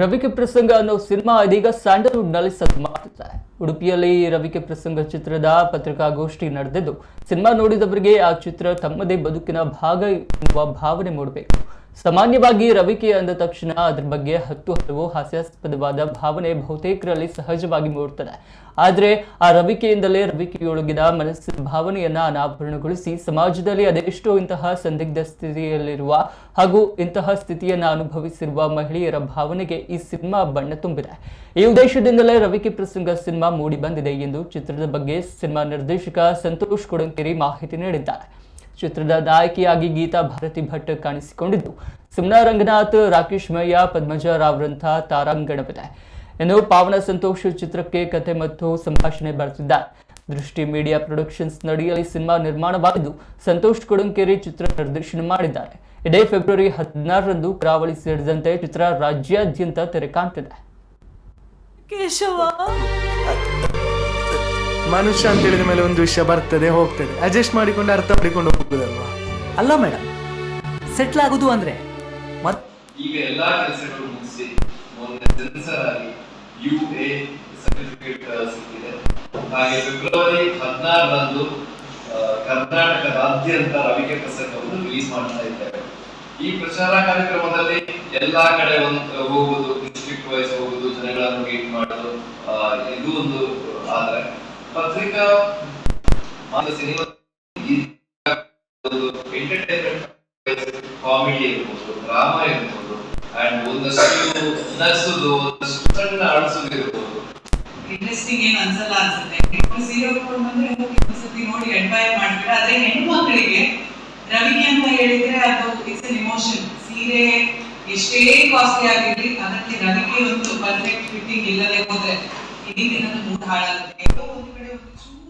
ರವಿಕೆ ಪ್ರಸಂಗ ಅನ್ನೋ ಸಿನಿಮಾ ಇದೀಗ ಸ್ಯಾಂಡಲ್ವುಡ್ನಲ್ಲಿ ಸದ್ದು ಮಾಡುತ್ತಿದೆ ಉಡುಪಿಯಲ್ಲಿ ರವಿಕೆ ಪ್ರಸಂಗ ಚಿತ್ರದ ಪತ್ರಿಕಾಗೋಷ್ಠಿ ನಡೆದಿದ್ದು, ಸಿನಿಮಾ ನೋಡಿದವರಿಗೆ ಆ ಚಿತ್ರ ತಮ್ಮದೇ ಬದುಕಿನ ಭಾಗ ಎನ್ನುವ ಭಾವನೆ ಮೂಡಬೇಕು. ಸಾಮಾನ್ಯವಾಗಿ ರವಿಕೆ ಅಂದ ತಕ್ಷಣ ಅದ್ರ ಬಗ್ಗೆ ಹತ್ತು ಹಲವು ಹಾಸ್ಯಾಸ್ಪದವಾದ ಭಾವನೆ ಬಹುತೇಕರಲ್ಲಿ ಸಹಜವಾಗಿ ಮೂಡುತ್ತದೆ. ಆದರೆ ಆ ರವಿಕೆಯಿಂದಲೇ ರವಿಕೆಯೊಳಗಿನ ಮನಸ್ಸಿನ ಭಾವನೆಯನ್ನು ಅನಾವರಣಗೊಳಿಸಿ ಸಮಾಜದಲ್ಲಿ ಅದೆಷ್ಟೋ ಇಂತಹ ಸಂದಿಗ್ಧ ಸ್ಥಿತಿಯಲ್ಲಿರುವ ಹಾಗೂ ಇಂತಹ ಸ್ಥಿತಿಯನ್ನು ಅನುಭವಿಸಿರುವ ಮಹಿಳೆಯರ ಭಾವನೆಗೆ ಈ ಸಿನಿಮಾ ಬಣ್ಣ ತುಂಬಿದೆ. ಈ ಉದ್ದೇಶದಿಂದಲೇ ರವಿಕೆ ಪ್ರಸಂಗ ಸಿನಿಮಾ ಮೂಡಿ ಬಂದಿದೆ ಎಂದು ಚಿತ್ರದ ಬಗ್ಗೆ ಸಿನಿಮಾ ನಿರ್ದೇಶಕ ಸಂತೋಷ್ ಕೊಡಂಕೆರಿ ಮಾಹಿತಿ ನೀಡಿದ್ದಾರೆ. ಚಿತ್ರದ ನಾಯಕಿಯಾಗಿ ಗೀತಾ ಭಾರತಿ ಭಟ್ ಕಾಣಿಸಿಕೊಂಡಿದ್ದು. ಸುಮ್ನಾ ರಂಗನಾಥ್ ರಾಕೇಶ್ ಮಯ್ಯ ಪದ್ಮಜ ರಾವ್ರಂಥ ತಾರಾಂಗಣವಿದೆ ಇನ್ನು ಪಾವನ ಸಂತೋಷ್ ಚಿತ್ರಕ್ಕೆ ಕಥೆ ಮತ್ತು ಸಂಭಾಷಣೆ ಬರೆದಿದ್ದಾರೆ. ದೃಷ್ಟಿ ಮೀಡಿಯಾ ಪ್ರೊಡಕ್ಷನ್ಸ್ ನಡಿಯಲ್ಲಿ ಸಿನಿಮಾ ನಿರ್ಮಾಣವಾಗಿದ್ದು ಸಂತೋಷ್ ಕೊಡಂಕೇರಿ ಚಿತ್ರ ನಿರ್ದೇಶನ ಮಾಡಿದ್ದಾರೆ. ಇದೇ ಫೆಬ್ರವರಿ ಹದಿನಾರರಂದು ಕರಾವಳಿ ಸೇರಿದಂತೆ ಚಿತ್ರ ರಾಜ್ಯಾದ್ಯಂತ ತೆರೆ ಕಾಣ್ತಿದೆ. ಕೇಶವ! ಮನುಷ್ಯ ಅಂತ ಹೇಳಿದ ಮೇಲೆ ಒಂದು ವಿಷಯ ಬರ್ತದೆ, ಹೋಗ್ತದೆ. ಅಡ್ಜಸ್ಟ್ ಮಾಡಿಕೊಂಡು ಅರ್ಥ ಮಾಡಿಕೊಂಡು ಹೋಗುದಲ್ವಾ? ಅಲ್ಲ ಮೇಡಮ್ ಸೆಟ್ಲ್ ಆಗುದು ಅಂದ್ರೆ ಈಗ ಎಲ್ಲಾ ಕೆಲಸಗಳು ಮುಗಿಸಿ, ಮೊನ್ನೆ ಸೆನ್ಸರ್ ಆಗಿ ಯು ಎ ಸರ್ಟಿಫಿಕೇಟ್ ಸಿಕ್ಕಿದೆ. ಹಾಗೆ ಫೆಬ್ರವರಿ ಹದಿನಾರರಂದು ಕರ್ನಾಟಕದಾದ್ಯಂತ ರವಿಕೆ ಪ್ರಸಂಗವನ್ನು ರಿಲೀಸ್ ಮಾಡ್ತಾ ಇದ್ದೇವೆ. ಈ ಪ್ರಚಾರ ಕಾರ್ಯಕ್ರಮದಲ್ಲಿ ಎಲ್ಲಾ ಕಡೆ ಒಂದು, ಹೋಗುದು ಡಿಸ್ಟ್ರಿಕ್ಟ್ ವೈಸ್ ಹೋಗುದು, ಜನಗಳನ್ನು ಮೀಟ್ ಮಾಡುದು ಇದು ಒಂದು ಆದ್ರೆ. ಪತ್ರಿಕಾ ಸಿನಿಮಾ ಎಂಟರ್ಟೈನ್ಮೆಂಟ್ ಕಾಮಿಡಿ ಇರ್ಬೋದು ಡ್ರಾಮಾ ಇರ್ಬೋದು ಅಂಡ್ ಒಂದಷ್ಟು ನರ್ಸುದು, ಒಂದಷ್ಟು ಸಣ್ಣ ಅಳಿಸೋದು ಇರ್ಬೋದು. ಇಂಟ್ರೆಸ್ಟಿಂಗ್ ಏನು ಅನ್ಸಲ್ಲ ಅನ್ಸುತ್ತೆ. ಸೀರೆ ಉಟ್ಕೊಂಡು ಬಂದ್ರೆ ಒಂದ್ಸತಿ ನೋಡಿ ಅಡ್ಮೈರ್ ಮಾಡ್ತೀರಾ? ಆದ್ರೆ ಹೆಣ್ಣು ಮಕ್ಕಳಿಗೆ ರವಿಕೆ ಅಂತ ಹೇಳಿದ್ರೆ ಅದು ಇಟ್ಸ್ ಅನ್ ಇಮೋಷನ್ ಸೀರೆ ಎಷ್ಟೇ ಕಾಸ್ಟ್ಲಿ ಆಗಿರ್ಲಿ, ಅದಕ್ಕೆ ರವಿಕೆ ಒಂದು ಪರ್ಫೆಕ್ಟ್ ಫಿಟ್ಟಿಂಗ್ ಇಲ್ಲದೆ ಹೋದ್ರೆ. ಇಡೀ ದಿನದ ಮೂಡ್ ಹಾಳಾಗುತ್ತೆ